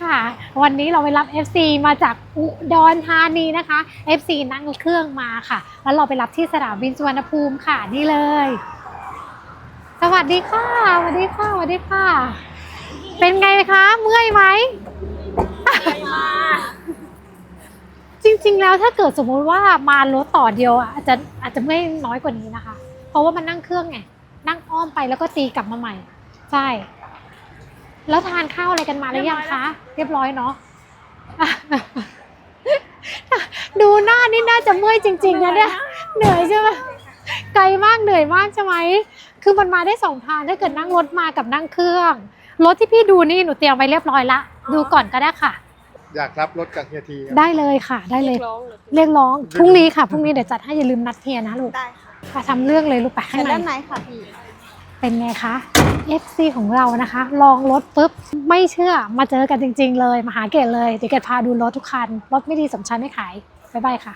ค่ะ วันนี้เราไปรับ FC มาจากอุดรธานีนะคะ FC นั่งเครื่องมาค่ะ แล้วเราไปรับที่สนามบินสุวรรณภูมิค่ะนี่เลย สวัสดีค่ะสวัสดีค่ะสวัสดีค่ะ เป็นไงคะ เมื่อยไหมจริง ๆ แล้วถ้าเกิดสมมุติว่ามารถต่อเดียวอะอาจจะอาจจะไม่น้อยกว่านี้นะคะ เพราะว่ามันนั่งเครื่องไงนั่งอ้อมไปแล้วก็ตีกลับมาใหม่ ใช่ แล้วทานข้าวอะไรกันมาหรือยังคะ เรียบร้อยเนาะดูหน้านี่น่าจะเมื่อยจริง ๆ นะเนี่ยเหนื่อยใช่ไหมไกลมากเหนื่อยมากใช่ไหมคือมันมาได้สองทางถ้าเกิดนั่งรถมากับนั่งเครื่อง รถที่พี่ดูนี่หนูเตรียมไว้เรียบร้อยละดูก่อนก็ได้ค่ะ อยากรับรถกับเฮียทีครับได้เลยค่ะ ได้เลยร้องหรือเรียกร้องพรุ่งนี้ค่ะพรุ่งนี้เดี๋ยวจัดให้อย่าลืมนัดเฮียนะลูกได้ค่ะมาทำเรื่องเลยลูกไปข้าเชิงญในด้านในค่ะพี่ เป็นไงคะ FC ของเรานะคะ ลองรถปุ๊บ ไม่เชื่อมาเจอกันจริง ๆ เลย มาหาเกตเลย เดี๋ยวเกตพาดูรถทุกคัน รถไม่ดีสมชันไม่ขาย บ๊ายบายค่ะ